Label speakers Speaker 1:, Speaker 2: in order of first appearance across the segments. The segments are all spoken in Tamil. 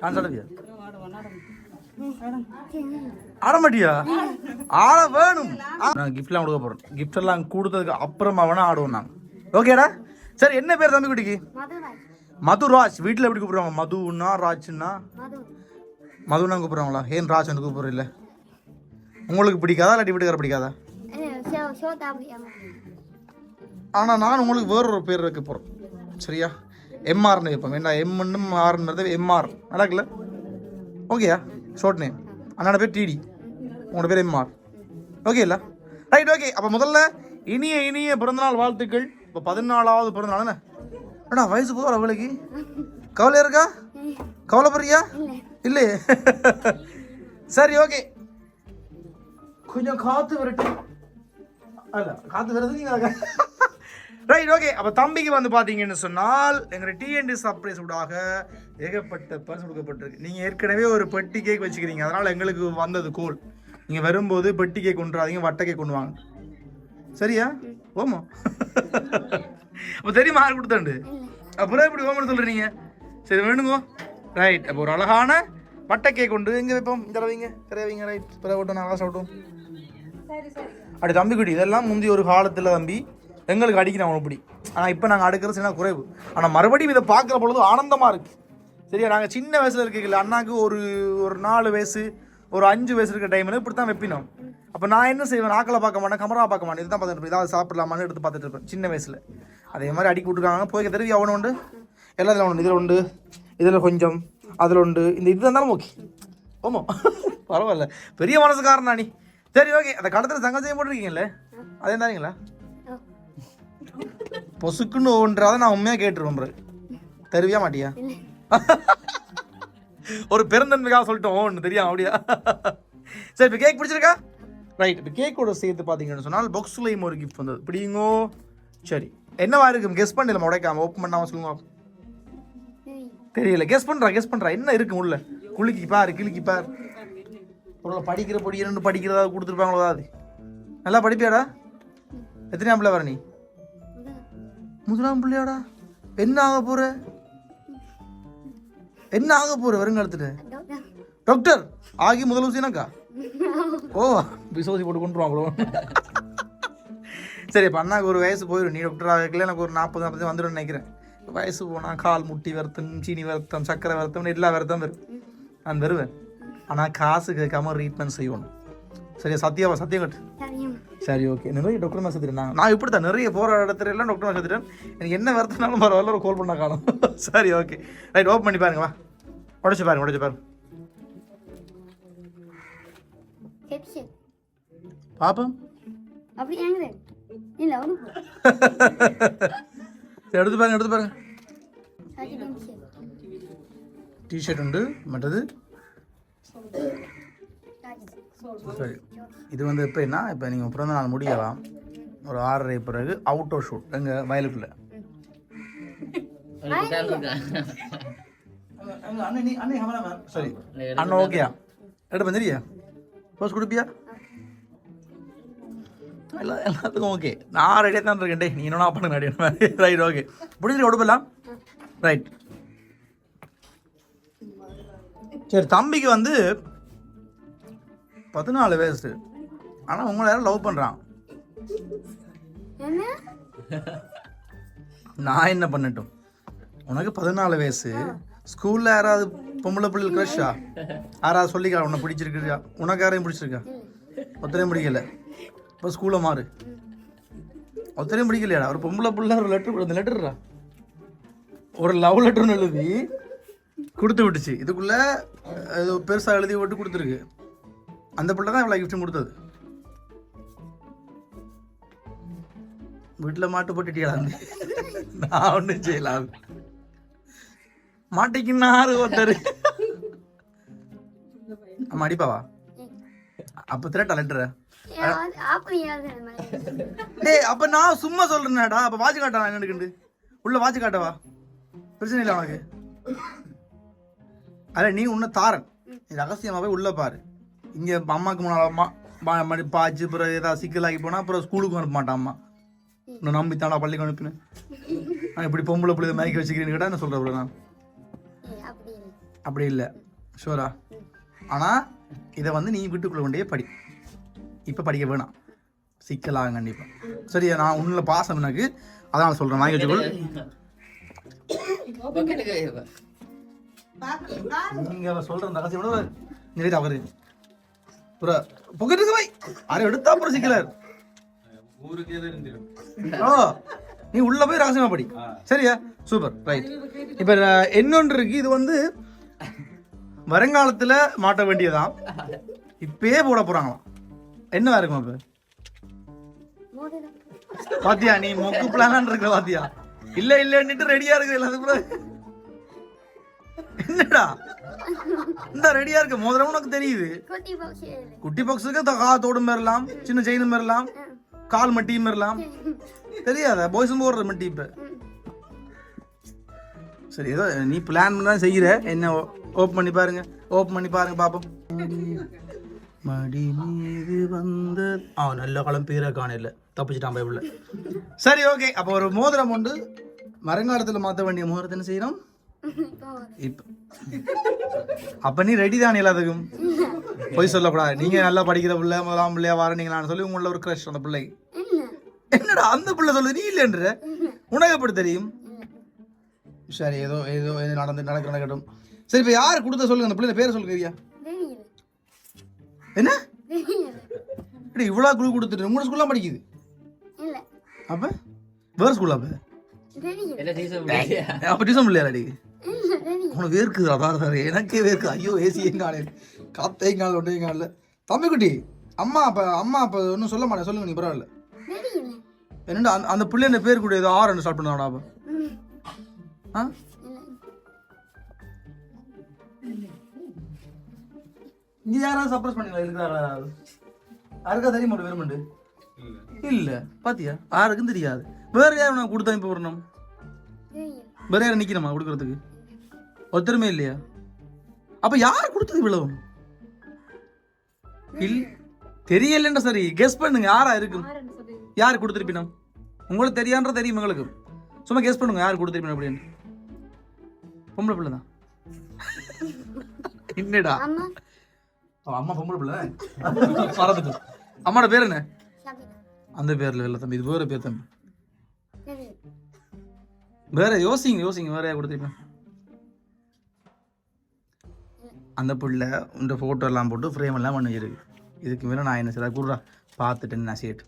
Speaker 1: டான்ஸ் ஆடுவியா ஆட மாட்டியா ஆட வேணும். நான் கிஃப்ட்லாம் கொடுக்க போறேன். கிஃப்ட் எல்லாம் கொடுத்ததுக்கு அப்புறமா வேணா ஆடுவோம் நாங்க. ஓகேடா சரி என்ன பேர் தம்பி குட்டிக்கு?
Speaker 2: மதுராஜ்.
Speaker 1: வீட்டில் எப்படி கூப்பிடுவாங்க மதுன்னா ராஜ்னா?
Speaker 2: மது
Speaker 1: மதுனா கூப்பிடுவாங்களா ஏன் ராஜ்னு கூப்பிடுற இல்ல உங்களுக்கு பிடிக்காதா? இல்லாட்டி வீட்டுக்கார பிடிக்காதா?
Speaker 2: ஷோ ஷோ தாபியா
Speaker 1: ஆனா நான் உங்களுக்கு வேற ஒரு பேர் வைக்க போறேன். சரியா? எம்ஆர்னு வைப்போம். என்ன எம்னு ஆர்ன்றது எம்ஆர் நடக்கல ஓகேயா ஷார்ட் நேம் அண்ணோட பேர் டிடி உங்களோட பேர் எம்ஆர் ஓகே இல்லை? ரைட் ஓகே அப்போ முதல்ல இனிய இனிய பிறந்தநாள் வாழ்த்துக்கள். இப்போ பதினாலாவது பிறந்தநாள் என்ன அண்ணா வயசு போதும் அவளுக்கு? கவலை இருக்கா? கவலைப்படுறியா? இல்லையே. சரி ஓகே கொஞ்சம் காத்து விரட்டு. அல்ல காத்து வருது நீங்கள் ரைட் ஓகே அப்போ தம்பிக்கு வந்து பார்த்தீங்கன்னு சொன்னால் எங்கள் டிஎன்டி சர்ப்ரைஸ் ஊடாக ஏகப்பட்ட பரிசு கொடுக்கப்பட்டிருக்கு. நீங்கள் ஏற்கனவே ஒரு பெட்டி கேக் வச்சுக்கிறீங்க அதனால் எங்களுக்கு வந்தது கோல் நீங்கள் வரும்போது பெட்டி கேக் கொண்டுறாதீங்க வட்டை கேக் கொண்டு வாங்க சரியா? ஓமோ. அப்போ தெரியுமா யார் கொடுத்தாண்டு அப்புறம் எப்படி ஓமன்னு சொல்கிறீங்க சரி வேணுங்கோ. ரைட் அப்போ ஒரு அழகான வட்டை கேக் கொண்டு எங்கே வைப்போம்? இந்த வைங்க வைங்க ரைட் பிறகு விட்டோம் நல்லா சாப்பிட்டோம் அப்படி தம்பி குடி இதெல்லாம் முந்தி ஒரு காலத்தில் தம்பி எங்களுக்கு அடிக்கிறேன் அவனை பிடி ஆனால் இப்போ நாங்கள் அடுக்கிறது சின்ன குறைவு. ஆனால் மறுபடியும் இதை பார்க்குற பொழுது ஆனந்தமாக இருக்குது சரியா? நாங்கள் சின்ன வயசில் இருக்கீங்கள அண்ணாக்கு ஒரு ஒரு நாலு வயசு ஒரு அஞ்சு வயசு இருக்கிற டைமில் இப்படி தான் வைப்பினோம். அப்போ நான் என்ன செய்வேன்? ஆக்களை பார்க்க மாட்டேன் கமரா பார்க்க மாட்டேன். இதுதான் பார்த்துட்டு இருப்பேன். இதாவது சாப்பிடலாமான்னு எடுத்து பார்த்துட்டு இருப்பேன் சின்ன வயசில். அதே மாதிரி அடிக்கி விட்டுருக்காங்க. போய் தெரிவி அவனு உண்டு? எல்லாத்துல உண்டு. இதில் உண்டு. இதில் கொஞ்சம். அதில் உண்டு. இந்த இது இருந்தாலும் ஓகே ஆமாம் பரவாயில்ல. பெரிய மனசுக்காரனா நீ. சரி ஓகே அந்த கடத்தில் சங்கச்சயம் போட்டிருக்கீங்கல்ல? அதே தானீங்களா? பொசுக்குன்னு ஒன்றாத நான் உண்மையாக கேட்டுருவேன் பிறகு தருவியா மாட்டியா? ஒரு பெருந்தன்மைக்காக சொல்லிட்டோம் ஒன்று தெரியும் அப்படியா? சரி இப்போ கேக் பிடிச்சிருக்கா? ரைட் இப்போ கேக்கோட சேர்த்து பார்த்தீங்கன்னு சொன்னால் பாக்ஸ்லேயும் ஒரு கிஃப்ட் வந்தது. பிடிங்கோ சரி. என்னவா இருக்கும்? கெஸ் பண்ணல உடைக்காம? ஓப்பன் பண்ணாம சொல்லுங்க. தெரியல. கெஸ் பண்றா கெஸ் பண்றா. என்ன இருக்கு உள்ள? குலுக்கி பாரு கிளுக்கி பாரு. உள்ள படிக்கிற பொடி ரெண்டு படிக்கிறதா கொடுத்துருப்பாங்களோ அதாவது. நல்லா படிப்பியாடா? எத்தனையாம் பிள்ளை வர நீ? முதலாம் பிள்ளையாடா? என்ன ஆக போற? என்ன ஆக போற? வருங்காலத்துல டாக்டர் ஆகி முதல் ஊசினாக்கா ஓ விசோசி போட்டு கொண்டுருவாங்களோ சரி இப்போ அண்ணாக்கு ஒரு வயசு போயிடும் நீ டாக்டர் ஆகல எனக்கு ஒரு நாற்பது நாற்பது வந்துடும் நினைக்கிறேன். வயசு போனால் கால் முட்டி வருத்தம் சீனி வருத்தம் சக்கரை வருத்தம் எல்லா வருத்தம் வரும். நான் வருவேன். ஆனால் காசு கேட்காம ட்ரீட்மெண்ட் செய்யணும். சரியா சத்தியாவா சத்தியம் கட்டு. சரி ஓகே நிறைய டாக்டர் மேலே சேர்த்துட்டேன் நான் இப்படி தான் நிறைய போகிற இடத்துல எல்லாம் டாக்டர் மேலே சேர்த்துட்டேன் எனக்கு என்ன வருத்தனாலும் பரவாயில்ல ஒரு கால் பண்ண காணும். சரி ஓகே ரைட் ஓப்பன் பண்ணி பாருங்க வா. உடச்சு பாருங்க உடச்சு பாருங்க. பாப்போம்.
Speaker 2: அப்படி இல்ல
Speaker 1: எடுத்து பாருங்க எடுத்து பாருங்க. டிஷர்ட் உண்டு மற்றது? சரி. இது வந்து இப்போ என்ன? இப்போ நீங்கள் பிறந்த நாள் முடியலாம். ஒரு ஆறரை பிறகு அவுட்டோர் ஷூட் எங்கள் வயலுக்குள்ள. சரி. அண்ணா ஓகேயா எடுப்பேன் சரியா? போஸ் கொடுப்பியா? எல்லா எல்லாத்துக்கும் ஓகே. நான் ரெடியாக தான் இருக்கேன் டே நீ என்ன பண்ணுங்க ரெடி ரைட் ஓகே பிடிச்சிட்டு கொடுப்பலாம் ரைட் சரி தம்பிக்கு வந்து பதினாலு வயசு. ஆனால் உங்களை யாரும் லவ் பண்ணுறான் நான் என்ன பண்ணட்டும்? உனக்கு பதினாலு வயசு. ஸ்கூலில் யாராவது பொம்பளை பிள்ளைகள் க்ரஷ்ஷா யாராவது சொல்லிக்கா உன்னை பிடிச்சிருக்கிறியா உனக்கு யாரையும் பிடிச்சிருக்கா? ஒத்தனையும் பிடிக்கல. இப்போ ஸ்கூலை மாறு. ஒத்தனையும் பிடிக்கலையாடா? ஒரு பொம்பளை பிள்ளை ஒரு லெட்டர் அந்த லெட்டர்ரா ஒரு லவ் லெட்டர்னு எழுதி கொடுத்து விட்டுச்சு. இதுக்குள்ள பெருசாக எழுதி விட்டு கொடுத்துருக்கு. அந்த பிள்ளை தான் இவ்வளோ கிஃப்ட் கொடுத்தது. வீட்டில் மாட்டு போட்டுட்டியலாம் நான் ஒன்றும் செய்யலாம் மாட்டிக்கினாரு ஒருத்தர். ஆமாம் அடிப்பாவா? அப்போ திரட்டா லெட்டர் டேய் அப்ப நான் சும்மா சொல்றேன்டா. அப்ப வாட்ச் காட்டா எனக்கு உள்ள வாட்ச் காட்டவா? பிரச்சனை இல்லை உனக்கு. அல்ல நீ உன்ன தாரன். நீ ரகசியமாவே உள்ள பாரு. இங்க அம்மாக்கு முன்னால அம்மா பா- மடி பாய்ச்சி அப்புறம் ஏதாவது சிக்கலாகி போனா அப்புறம் ஸ்கூலுக்கு அனுப்ப மாட்டான் அம்மா. நான் நம்பி தானா பள்ளிக்கு அனுப்பினேன். நான் இப்படி பொம்பளை பிள்ளை மயக்கி வச்சுக்கிறேன்னு கேட்டா என்ன சொல்றேன் நான்? அப்படி இல்லை. ஷூரா ஆனால் இதை வந்து நீ வீட்டுக்குள்ள கொண்டே படி. இப்போ படிக்க வேணாம். சிக்கலாகும் கண்டிப்பாக சரியா நான் உன்னில் பாசம் எனக்கு. அதான் சொல்கிறேன் வாங்கி வச்சுக்கொள் நீங்கள் சொல்கிற ரகசியம் விட நிறைய அவரு. புற புகட்டுக்கு வை அதை எடுத்தா அப்புறம் சிக்கலார். ஓ நீ உள்ள போய் ரகசியமா படி. சரியா? சூப்பர் ரைட் இப்போ இன்னொன்று இருக்கு. இது வந்து வருங்காலத்துல மாட்ட வேண்டியதான் இப்பயே போட போறாங்களாம். என்னவா இருக்கும்
Speaker 2: மோதிரம்
Speaker 1: பாத்தியா நீ மொக்கு பிளான் இருக்க பாத்தியா? இல்ல இல்லன்னுட்டு ரெடியா இருக்கு எல்லாத்துக்கு கூட. என்னடா? இந்த ரெடியா இருக்கு. மோதிரம் உனக்கு தெரியுது.
Speaker 2: குட்டி பாக்ஸ்
Speaker 1: குட்டி பாக்ஸுக்கு காத்தோடும் மாறலாம் சின்ன செயினும் மாறலாம் கால் மட்டியும் மாறலாம். தெரியாதா? பாய்ஸும் போடுற மட்டி இப்ப. சரி ஏதோ நீ பிளான் பண்ணி தான் செய்கிற என்ன ஓப்பன் பண்ணி பாருங்க. ஓப்பன் பண்ணி பாருங்க பாப்போம். மடி மீது வந்த ஆ நல்ல காலம் பேரை காணல தப்பிச்சிட்டான் பைபிள்ல சரி ஓகே அப்போ ஒரு மோதிரம் உண்டு. மரங்காலத்தில் மாற்ற வேண்டிய செய்யணும்? இப்போ அப்ப நீ ரெடி தானே எல்லாத்துக்கும்? போய் சொல்லக்கூடாது நீங்க நல்லா படிக்கிற பிள்ளை முதலாம் பிள்ளையா வர நீங்களான்னு சொல்லி உங்கள ஒரு க்ரஷ் அந்த பிள்ளைக்கு
Speaker 2: என்ன
Speaker 1: என்னடா அந்த பிள்ளை சொல்லுது? நீ இல்லைன்ற? உனக்கு எப்படி தெரியும்? சரி ஏதோ ஏதோ ஏதோ நடந்து நடக்க நடக்கட்டும். சரி இப்போ யார் கொடுத்த சொல்லுங்க? அந்த பிள்ளை பேரை சொல்லுங்க என்ன? இவ்வளோ குழு கொடுத்துட்டு உங்களோட ஸ்கூல்லாம் படிக்குது?
Speaker 2: இல்ல.
Speaker 1: அப்ப? வேறு ஸ்கூல் அப்ப? அப்போ டியூஷன் பிள்ளையாடி உனக்கு வேர்க்குது அதான் சார் எனக்கே வேர்க்குது ஐயோ ஏசி எங்காலே ஆளு? எங்கால ஒன்றே ஒன்றையும் காலில் தம்பி குட்டி அம்மா அப்போ அம்மா அப்போ ஒன்றும் சொல்ல மாட்டேன். சொல்லுங்க நீ பரவாயில்ல. என்னடா அந்த அந்த பிள்ளைங்க பேர் கூட ஏதோ ஆறு ஸ்டார்ட் பண்ணாடா அப்போ? ஆ? நீ யாராவது சப்ரஸ் பண்ணிக்கலாம் இருக்கிறாரா யாராவது? யாருக்கா தெரிய மாட்டேன் வெறுமண்டு? இல்லை. பாத்தியா? யாருக்கும் தெரியாது. வேற யார் நான் கொடுத்தா இப்போ வரணும் வேற யாரும் நிற்கிறமா கொடுக்கறதுக்கு? ஒருத்தருமே இல்லையா? அப்ப யார் கொடுத்தது இவ்வளவு? இல் தெரியலன்ற சரி கெஸ் பண்ணுங்க யாரா இருக்கும்? யார் கொடுத்துருப்பினம்? உங்களுக்கு தெரியான்ற தெரியும் உங்களுக்கு சும்மா கெஸ் பண்ணுங்க யார் கொடுத்துருப்பினம் அப்படின்னு. பொம்பளை பிள்ளை தான். என்னடா?
Speaker 2: அம்மா.
Speaker 1: பொம்பளை பிள்ளை. மறந்துட்டு அம்மாவோட பேர் என்ன? அந்த பேர்ல இல்லை தம்பி இது வேற பேர் தம்பி. வேற யோசிங்க யோசிங்க வேற கொடுத்துருப்பேன் அந்த பிள்ளை இந்த ஃபோட்டோ எல்லாம் போட்டு ஃப்ரேம் எல்லாம் பண்ணி வச்சிருக்கு இதுக்கு மேலே நான் என்ன செய்ய கூடுறா. பார்த்துட்டு நான் சேட்டு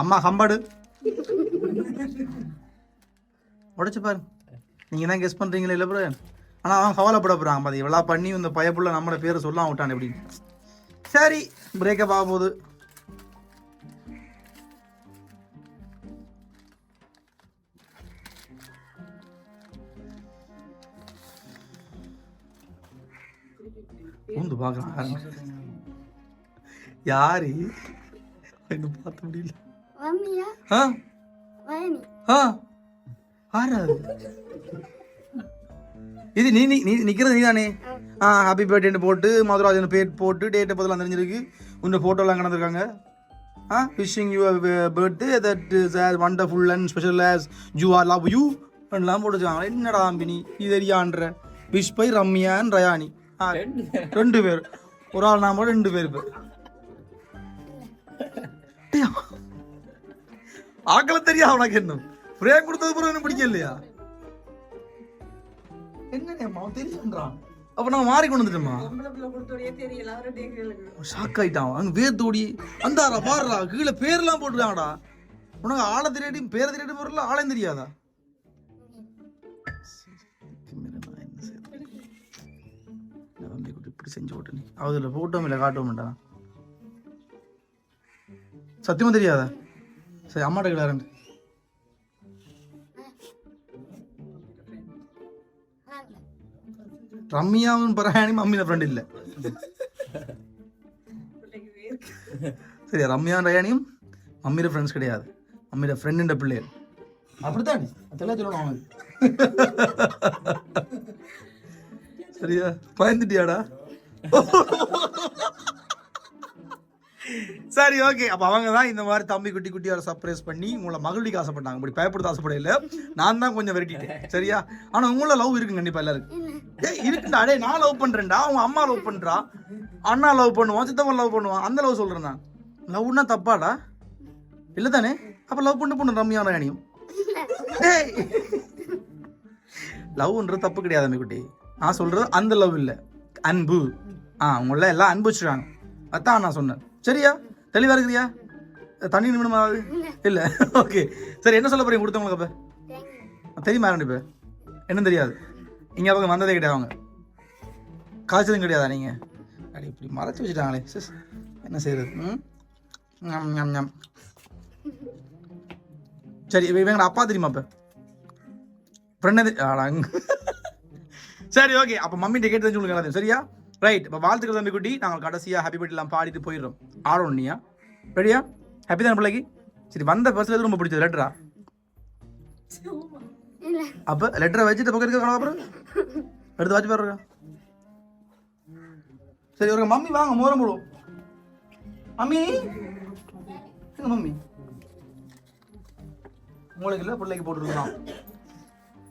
Speaker 1: அம்மா கம்பாடு. உடச்சு பாரு. நீங்கள் தான் கெஸ் பண்ணுறீங்களே இல்லை ப்ரோ ஆனால் அவன் கவலைப்பட போகிறான் பாதி இவ்வளோ பண்ணி இந்த பயப்புள்ள நம்மளோட பேரை சொல்லாம விட்டான் எப்படின்னு சரி பிரேக்கப் ஆக போகுது. பூந்து பார்க்குறான். யாரு? எனக்கு பார்த்த முடியல. ஆ? ஆ? ஆறாது இது நீ நீ நீ- நிக்கிறது நீ தானே ஆ ஹாப்பி பர்த்டேன்னு போட்டு மதுராஜன் பேர் போட்டு டேட்டை பதிலாம் தெரிஞ்சிருக்கு. உன்னோட ஃபோட்டோலாம் கலந்துருக்காங்க ஆ? Wishing you birthday that is as wonderful and special as you are love you எல்லாம் போட்டு வச்சுக்காங்க என்னடா தம்பி நீ? இது தெரியான்ற. விஷ் பை ரம்யான் ரயானி ஆ ரெண்டு பேர். ஒரு ஆள் நாம ரெண்டு பேர் ஆக்களை தெரியா உனக்கு என்ன பிரேம் கொடுத்தது பிறகு என்ன பிடிக்கல இல்லையா? என்ன அவன் தெரியுன்றான் அப்ப நான் மாறி கொண்டு வந்துட்டோமா? ஷாக் ஆயிட்டான். அங்க வேர் தோடி அந்தாரா பாருடா கீழே பேர்லாம் போட்டுருக்காங்கடா. உனக்கு ஆளை தெரியாடி பேரை தெரியாடி போறல ஆளையும் தெரியாதா? இப்படி செஞ்சு விட்டு நீ அதுல போட்டோம் இல்லை காட்டவும் மாட்டான். சத்தியமா தெரியாதா? சரி அம்மாட்ட கிடாரண்டு ரம்யாவும் பராயணி மம்மியோட ஃப்ரெண்ட் இல்லை. சரி ரம்யா ரயானியும் மம்மியோட ஃப்ரெண்ட்ஸ் கிடையாது. மம்மியோட ஃப்ரெண்டுன்ற பிள்ளைகள் அப்படித்தான் அதெல்லாம் சொல்லணும் அவனுக்கு. சரியா? பயந்துட்டியாடா? சரி ஓகே அப்போ அவங்க தான் இந்த மாதிரி தம்பி குட்டி குட்டி வர சர்ப்ரைஸ் பண்ணி உங்களை மகிழ்ச்சிக்கு ஆசைப்பட்டாங்க. இப்படி பயப்படுத்த ஆசைப்படையில நான் தான் கொஞ்சம் விரட்டிட்டேன். சரியா? ஆனால் உங்கள லவ் இருக்கு கண்டிப்பா எல்லாருக்கும். ஏய் இருக்குடா டேய் நான் லவ் பண்றேன்டா. அவங்க அம்மா லவ் பண்றா. அண்ணா லவ் பண்ணுவான் சித்தப்பன் லவ் பண்ணுவான். அந்த லவ் சொல்றேன் நான். லவ்னா தப்பாடா? இல்லை தானே அப்போ லவ் பண்ணு பொண்ணு ரம்யா ராணியும் லவ்ன்றது தப்பு கிடையாது குட்டி. நான் சொல்றது அந்த லவ் இல்லை. அன்பு. ஆ உங்கள எல்லாம் அன்பு வச்சுருவாங்க அதான் நான் சொன்னேன். சரியா? தெளிவா இருக்கிறியா? தண்ணி நிமிடமாவது இல்லை. ஓகே. சரி என்ன சொல்ல போறீங்க? கொடுத்தவங்களுக்கு அப்போ? தெரியுமா ரெண்டு பேர் என்ன தெரியாது? இங்கே அவங்க வந்ததே கிடையாது அவங்க. காய்ச்சதும் கிடையாதா நீங்கள் அடி இப்படி மறைச்சு வச்சுட்டாங்களே. சிஸ் என்ன செய்யறது ம். சரி இவ- இவங்க அப்பா தெரியுமா இப்போ ஃப்ரெண்டு சரி ஓகே அப்போ மம்மி டிக்கெட் தெரிஞ்சு உங்களுக்கு சரியா? ரைட் இப்போ வாழ்த்துக்கள் தம்பி குட்டி. நாங்கள் கடைசியாக ஹாப்பி பர்த்டேலாம் பாடிட்டு போயிடுறோம். ஆடணும் நீயா? ரெடியா ஹாப்பி தானே பிள்ளைக்கு? சரி வந்த பஸ்ஸில் ரொம்ப பிடிச்சது? லெட்டரா அப்போ லெட்டரை வச்சுட்டு பக்கம் இருக்க அப்புறம் எடுத்து வச்சு பாருங்க சரி ஒரு மம்மி வாங்க மோரம் போடுவோம். மம்மி? எங்க மம்மி? உங்களுக்கு இல்லை பிள்ளைக்கு போட்டுருக்கலாம்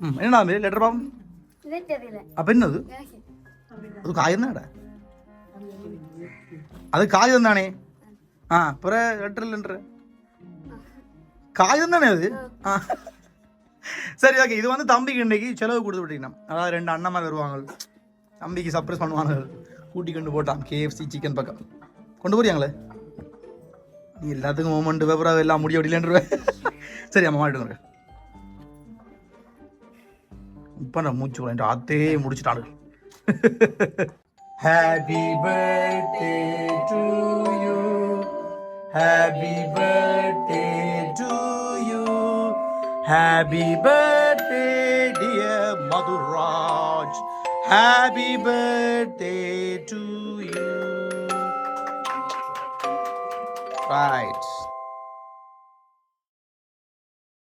Speaker 1: ம் என்னடா மம்மி? லெட்டர் பாம்
Speaker 2: இது தெரியல
Speaker 1: அப்போ என்னது அது காயம் தானடா அது காகிதம் தானே ஆ பிற லெட்டர் இல்லைன்ற காகிதம் தானே அது ஆ சரி ஓகே இது வந்து தம்பிக்கு இன்னைக்கு செலவு கொடுத்து விட்டீங்கன்னா அதாவது ரெண்டு அண்ணன்மார் வருவாங்க தம்பிக்கு சர்ப்ரைஸ் பண்ணுவாங்க கூட்டி கொண்டு போட்டான் கேஎஃப்சி சிக்கன் பக்கம் கொண்டு போறியாங்களே நீ எல்லாத்துக்கும் மூமெண்ட் பேப்பராக எல்லாம் முடிய முடியலன்றவே சரி அம்மா மாட்டுங்க இப்போ நான் மூச்சு விளையாண்டு ஆத்தே முடிச்சுட்டானுங்க happy birthday to you happy birthday to you happy birthday dear Madhuraj happy birthday to you right